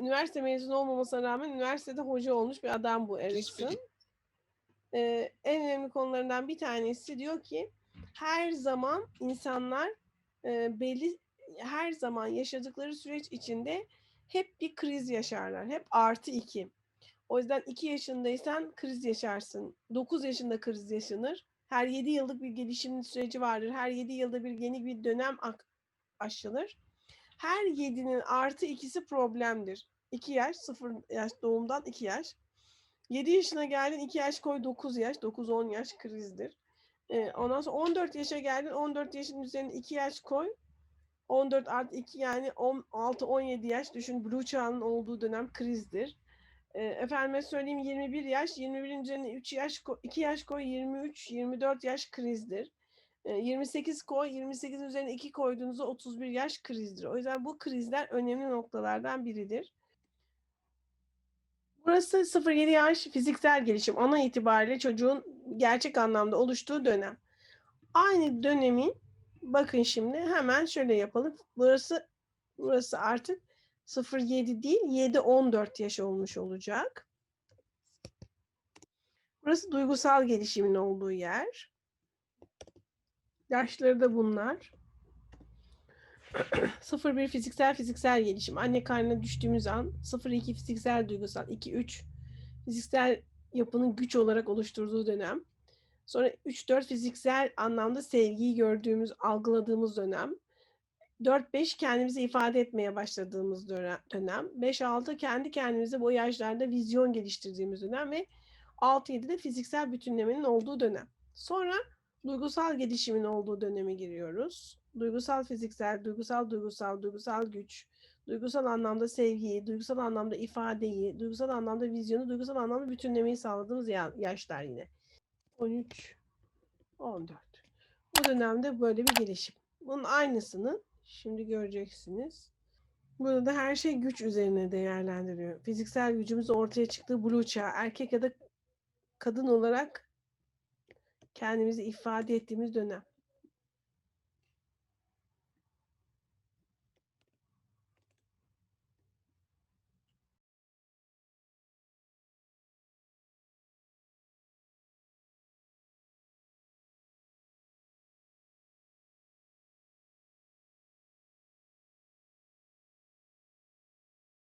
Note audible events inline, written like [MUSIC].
üniversite mezunu olmamasına rağmen üniversitede hoca olmuş bir adam bu Erikson. Ee, en önemli konularından bir tanesi diyor ki her zaman insanlar e, belli her zaman yaşadıkları süreç içinde hep bir kriz yaşarlar. Hep artı iki. O yüzden 2 yaşındaysan kriz yaşarsın. 9 yaşında kriz yaşanır. Her 7 yıllık bir gelişim süreci vardır. Her 7 yılda bir yeni bir dönem aşılır. Her 7'nin artı ikisi problemdir. 2 yaş, 0 yaş doğumdan 2 yaş. 7 yaşına geldin 2 yaş koy 9 yaş. 9-10 yaş krizdir. Ee, ondan sonra 14 yaşa geldin 14 yaşın üzerine 2 yaş koy. 14 artı 2 yani 16-17 yaş düşün blue çağının olduğu dönem krizdir. E, efendime söyleyeyim 21 yaş, 21'in üzerine 3 yaş, ko- 2 yaş koy 23, 24 yaş krizdir. E, 28 koy, 28'in üzerine 2 koyduğunuzda 31 yaş krizdir. O yüzden bu krizler önemli noktalardan biridir. Burası 0-7 yaş fiziksel gelişim. Ana itibariyle çocuğun gerçek anlamda oluştuğu dönem. Aynı dönemin bakın şimdi hemen şöyle yapalım. Burası burası artık 0-7 değil 7-14 yaş olmuş olacak. Burası duygusal gelişimin olduğu yer. Yaşları da bunlar. [CLEARS THROAT] 0-1 fiziksel fiziksel gelişim. Anne karnına düştüğümüz an 0-2 fiziksel duygusal. 2-3 fiziksel yapının güç olarak oluşturduğu dönem. Sonra 3-4 fiziksel anlamda sevgiyi gördüğümüz, algıladığımız dönem. 4-5 kendimizi ifade etmeye başladığımız dönem. dönem. 5-6 kendi kendimize bu yaşlarda vizyon geliştirdiğimiz dönem ve 6-7 de fiziksel bütünlemenin olduğu dönem. Sonra duygusal gelişimin olduğu döneme giriyoruz. Duygusal fiziksel, duygusal duygusal, duygusal güç, duygusal anlamda sevgiyi, duygusal anlamda ifadeyi, duygusal anlamda vizyonu, duygusal anlamda bütünlemeyi sağladığımız ya- yaşlar yine. 13, 14. Bu dönemde böyle bir gelişim. Bunun aynısını şimdi göreceksiniz. Burada da her şey güç üzerine değerlendiriyor. Fiziksel gücümüz ortaya çıktığı blue çağı, erkek ya da kadın olarak kendimizi ifade ettiğimiz dönem.